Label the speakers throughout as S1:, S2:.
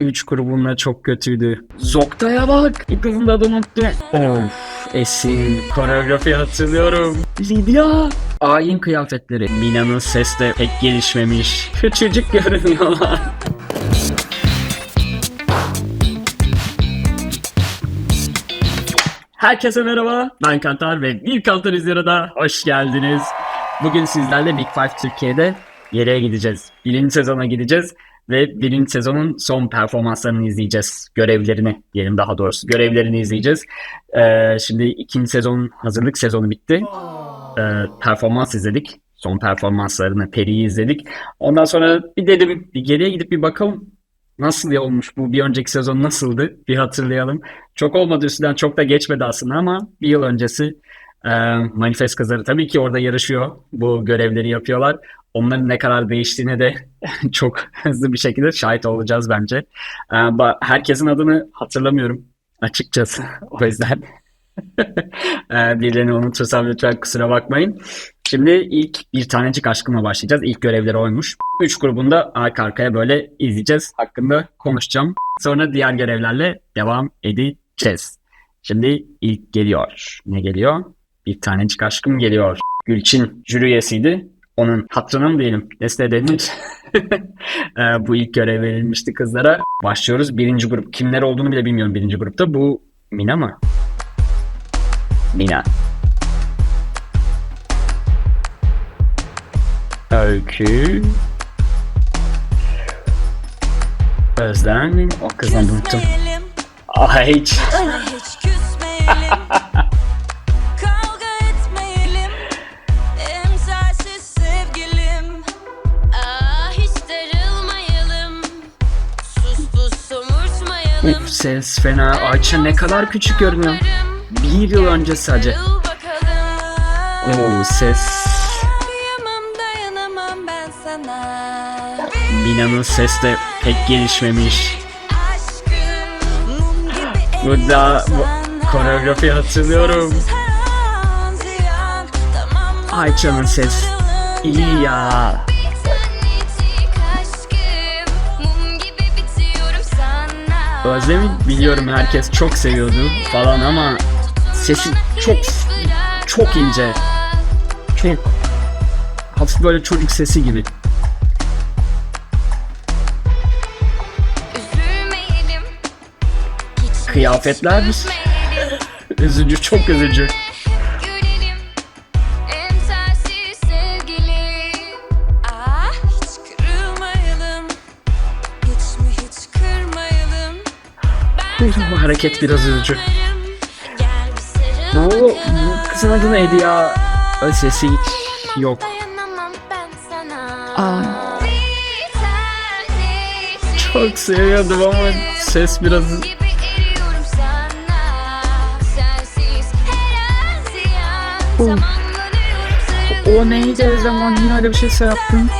S1: 3 grubumla çok kötüydü. Zokta'ya bak. Da adını unuttum. Of. Esin. Koreografi hatırlıyorum. Lidya. Ayin kıyafetleri. Mina'nın ses de pek gelişmemiş. Küçücük görünüyorlar. Herkese merhaba. Ben Kantar ve Bir Kantar İzlera'da hoş geldiniz. Bugün sizlerle Big Five Türkiye'de yere gideceğiz. Birinci sezona gideceğiz ve birinci sezonun son performanslarını izleyeceğiz. Görevlerini diyelim daha doğrusu. Görevlerini izleyeceğiz. Ee, şimdi ikinci sezonun hazırlık sezonu bitti. Ee, performans izledik. Son performanslarını, Peri'yi izledik. Ondan sonra bir dedim bir geriye gidip bir bakalım. Nasıl olmuş bu? Bir önceki sezon nasıldı? Bir hatırlayalım. Çok olmadı üstünden çok da geçmedi aslında ama bir yıl öncesi e, Manifest kızları tabii ki orada yarışıyor. Bu görevleri yapıyorlar. Onların ne kadar değiştiğine de çok hızlı bir şekilde şahit olacağız bence. E, ba- herkesin adını hatırlamıyorum açıkçası. O yüzden e, birilerini unutursam lütfen kusura bakmayın. Şimdi ilk bir tanecik aşkımla başlayacağız. İlk görevleri oymuş. Üç grubunda arka arkaya böyle izleyeceğiz. Hakkında konuşacağım. Sonra diğer görevlerle devam edeceğiz. Şimdi ilk geliyor. Ne geliyor? Bir tanecik aşkım geliyor. Gülçin jüri üyesiydi. Onun hatırına mı diyelim? Deste denir. Ee, Bu ilk görev verilmişti kızlara. Başlıyoruz. Birinci grup. Kimler olduğunu bile bilmiyorum birinci grupta. Bu Mina mı? Mina. Öykü. Özlem. O kızın adını unuttum. Ay hiç.
S2: hiç küsmeyelim.
S1: ses fena. Ayça ne kadar küçük görünüyor. Bir yıl önce sadece. Oo ses. Mina'nın ses de pek gelişmemiş.
S2: Gibi
S1: Bu koreografi hatırlıyorum. Ayça'nın ses iyi ya. Özlem'i biliyorum herkes çok seviyordu falan ama sesi çok çok ince. Çok hafif böyle çocuk sesi gibi. Kıyafetler üzücü, çok üzücü. Bu hareket biraz üzücü. o? Bu kızın adı neydi ya? Sesi hiç yok. Aa. Çok seviyordum ama ses biraz
S2: sarılıyorum
S1: O neydi o zaman yine öyle bir şey yaptın.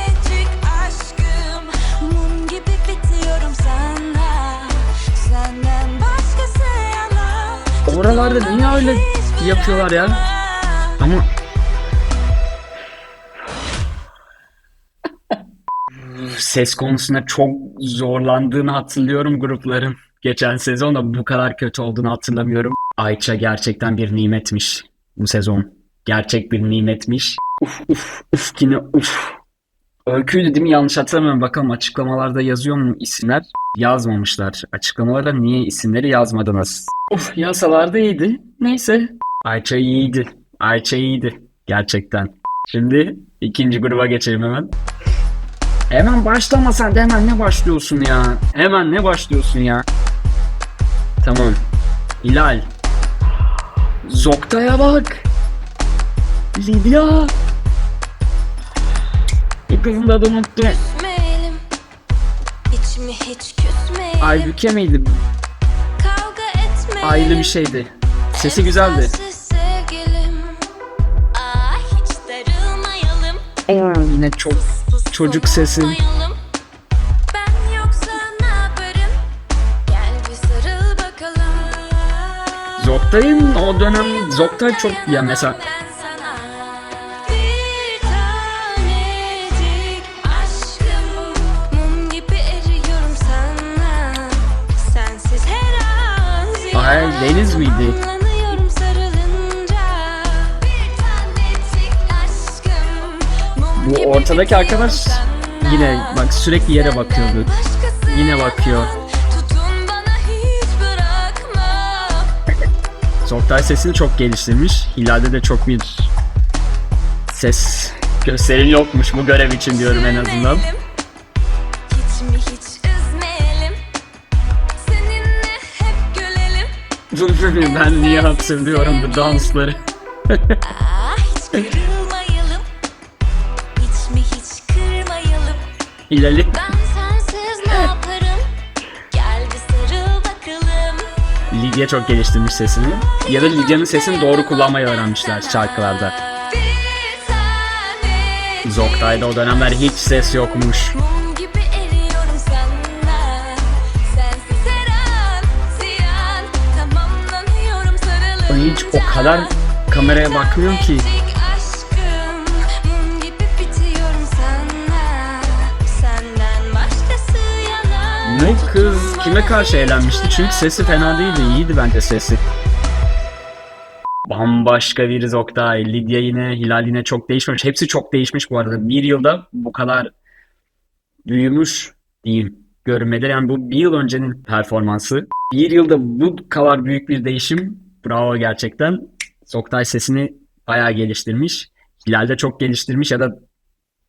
S1: Oralarda niye öyle yapıyorlar ya? Ama ses konusunda çok zorlandığını hatırlıyorum grupların. Geçen sezon da bu kadar kötü olduğunu hatırlamıyorum. Ayça gerçekten bir nimetmiş bu sezon. Gerçek bir nimetmiş. Uf uf uf yine uf. Öyküydü değil mi? Yanlış hatırlamıyorum. Bakalım açıklamalarda yazıyor mu isimler? Yazmamışlar. Açıklamalarda niye isimleri yazmadınız? Uf yasalarda iyiydi. Neyse. Ayça iyiydi. Ayça iyiydi. Gerçekten. Şimdi ikinci gruba geçelim hemen. Hemen başlama sen de hemen ne başlıyorsun ya? Hemen ne başlıyorsun ya? Tamam. Hilal. Zokta'ya bak. Lidya. Kızın da adını unuttum. Aybüke miydi? Aile bir şeydi. Sesi güzeldi.
S2: Ah.
S1: Yine çok Çocuk sesi. Zoktay'ın o dönem Zoktay çok ya mesela Deniz miydi? Bu ortadaki arkadaş yine bak sürekli yere bakıyordu. Yine bakıyor. Zoktay sesini çok geliştirmiş. Hilal'de de çok bir ses gösterim yokmuş bu görev için diyorum en azından. Ben niye hatırlıyorum bu dansları.
S2: Aa, hiç kırılmayalım. Hiç mi hiç kırmayalım.
S1: Hilal'i
S2: Ben sensiz ne yaparım? Gel bir sarıl bakalım.
S1: Lidya çok geliştirmiş sesini. Ya da Lidya'nın sesini doğru kullanmayı öğrenmişler şarkılarda. Zoktay'da o dönemler hiç ses yokmuş. Hiç o kadar kameraya bakmıyor ki. Bu kız kime karşı eğlenmişti? Çünkü sesi fena değildi. iyiydi bence sesi. Bambaşka bir Zoktay. Lidya yine, Hilal yine çok değişmemiş. Hepsi çok değişmiş bu arada. Bir yılda bu kadar büyümüş diyeyim. Görünmeleri. Yani bu bir yıl öncenin performansı. Bir yılda bu kadar büyük bir değişim. Bravo gerçekten. Zoktay sesini bayağı geliştirmiş. Hilal de çok geliştirmiş ya da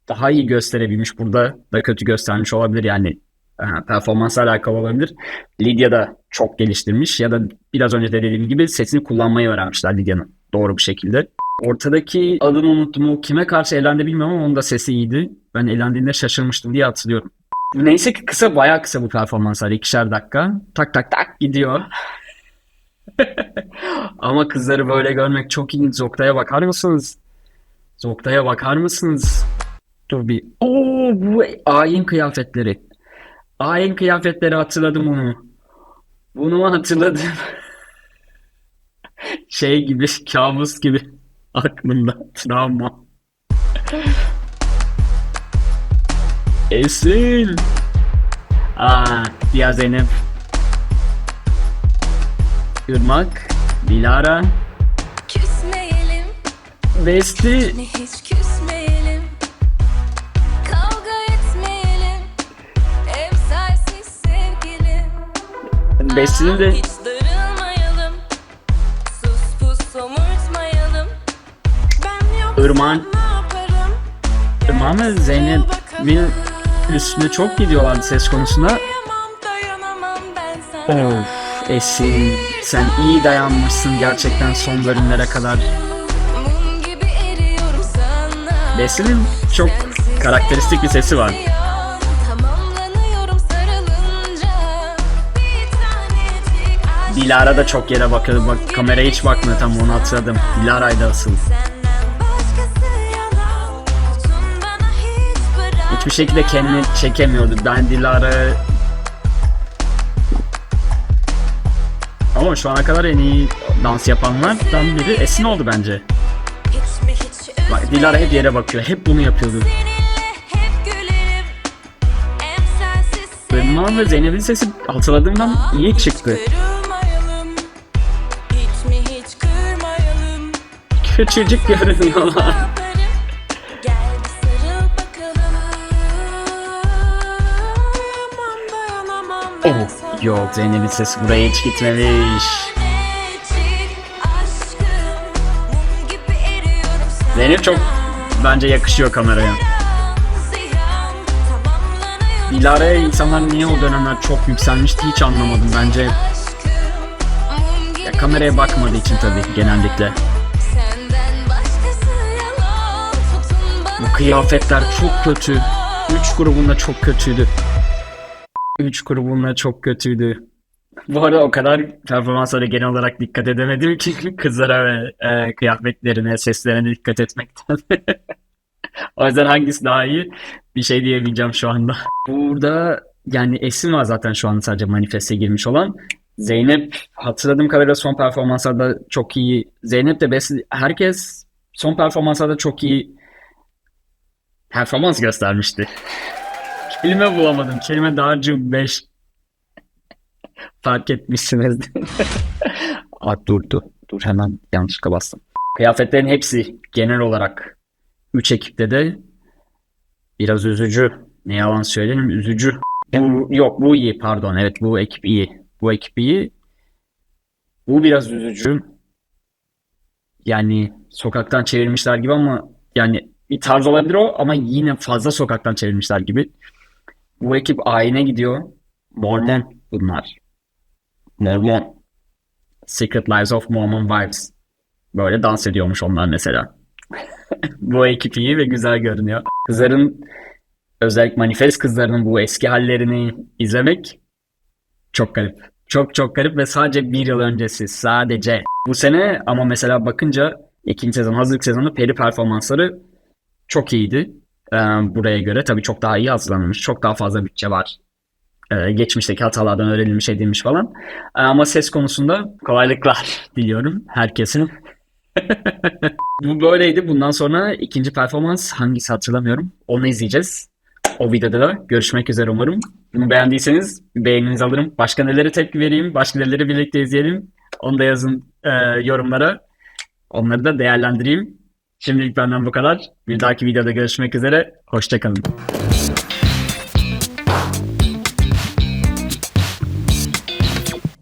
S1: daha iyi gösterebilmiş. Burada da kötü göstermiş olabilir yani. Aha, performansla alakalı olabilir. Lidya da çok geliştirmiş ya da biraz önce de dediğim gibi sesini kullanmayı öğrenmişler Lidya'nın doğru bir şekilde. Ortadaki adını unuttum. O kime karşı elendi bilmiyorum ama onun da sesi iyiydi. Ben elendiğinde şaşırmıştım diye hatırlıyorum. Neyse ki kısa bayağı kısa bu performanslar. ikişer dakika. Tak tak tak gidiyor. ama kızları böyle görmek çok ilginç. Zokta'ya bakar mısınız? Zokta'ya bakar mısınız? Dur bir. Oo bu ayin kıyafetleri. Ayin kıyafetleri hatırladım onu. Bunu hatırladım. Şey gibi, kabus gibi aklımda. Travma. Esin. Aa, Diya Zeynep. Irmak. Dilara.
S2: Küsmeyelim
S1: Besti.
S2: Ne hiç küsmeyelim Kavga etmeyelim Emsalsiz sevgilim
S1: Besti'nin de
S2: Hiç darılmayalım Sus pus somurtmayalım Ben yoksam
S1: Irmak'ın-
S2: ne yaparım
S1: Irmak'ın ve Zeynep'in üstüne çok gidiyorlardı ses konusunda.
S2: Dayanamam dayanamam ben sana
S1: Of Esin sen iyi dayanmışsın gerçekten son bölümlere kadar. Besti'nin çok karakteristik bir sesi var. Dilara da çok yere bakıyordu. Bak kameraya hiç bakmıyor tam onu hatırladım. Dilara'ydı asıl. Hiçbir şekilde kendini çekemiyordu. Ben Dilara... Ama şu ana kadar en iyi dans yapanlardan biri Esin oldu bence. Bak Dilara hep yere bakıyor. Hep bunu yapıyordu. Irmak'ın ve Zeynep'in sesi hatırladığımdan iyi çıktı. Küçücük görünüyorlar. Yok Zeynep'in sesi buraya hiç gitmemiş. Zeynep çok bence yakışıyor kameraya. Dilara'ya insanlar niye o dönemler çok yükselmişti hiç anlamadım bence. Ya kameraya bakmadığı için tabii genellikle. Bu kıyafetler çok kötü. 3 grubunda çok kötüydü. 3 grubunda çok kötüydü. Bu arada o kadar performanslara genel olarak dikkat edemedim ki kızlara ve e, kıyafetlerine, seslerine dikkat etmekten. O yüzden hangisi daha iyi bir şey diyemeyeceğim şu anda. Burada yani Esin var zaten şu an sadece manifeste girmiş olan. Zeynep hatırladığım kadarıyla son performanslarda çok iyi. Zeynep de Besi herkes son performanslarda çok iyi performans göstermişti. Kelime bulamadım. Kelime dağarcığım 5. Fark etmişsinizdir. Aa, durdu. Dur hemen yanlışlıkla bastım. Kıyafetlerin hepsi genel olarak 3 ekipte de biraz üzücü. Ne yalan söylerim üzücü. Bu, yok bu iyi pardon evet bu ekip iyi. Bu ekip iyi. Bu biraz üzücü. Yani sokaktan çevirmişler gibi ama yani bir tarz olabilir o ama yine fazla sokaktan çevirmişler gibi. Bu ekip ayine gidiyor. Mormon bunlar. Mormon. Secret Lives of Mormon Wives. Böyle dans ediyormuş onlar mesela. Bu ekip iyi ve güzel görünüyor. Kızların özellikle manifest kızlarının bu eski hallerini izlemek çok garip. Çok çok garip ve sadece bir yıl öncesi sadece. Bu sene ama mesela bakınca ikinci sezon hazırlık sezonu peri performansları çok iyiydi. Ee, buraya göre tabii çok daha iyi hazırlanılmış. Çok daha fazla bütçe var. Ee, geçmişteki hatalardan öğrenilmiş edilmiş falan. Ee, ama ses konusunda kolaylıklar diliyorum herkesin. Bu böyleydi. Bundan sonra ikinci performans hangisi hatırlamıyorum. Onu izleyeceğiz. O videoda da görüşmek üzere umarım. Bunu beğendiyseniz beğeninizi alırım. Başka nelere tepki vereyim, başka neleri birlikte izleyelim. Onu da yazın e, yorumlara. Onları da değerlendireyim. Şimdilik benden bu kadar. Bir dahaki videoda görüşmek üzere. Hoşçakalın.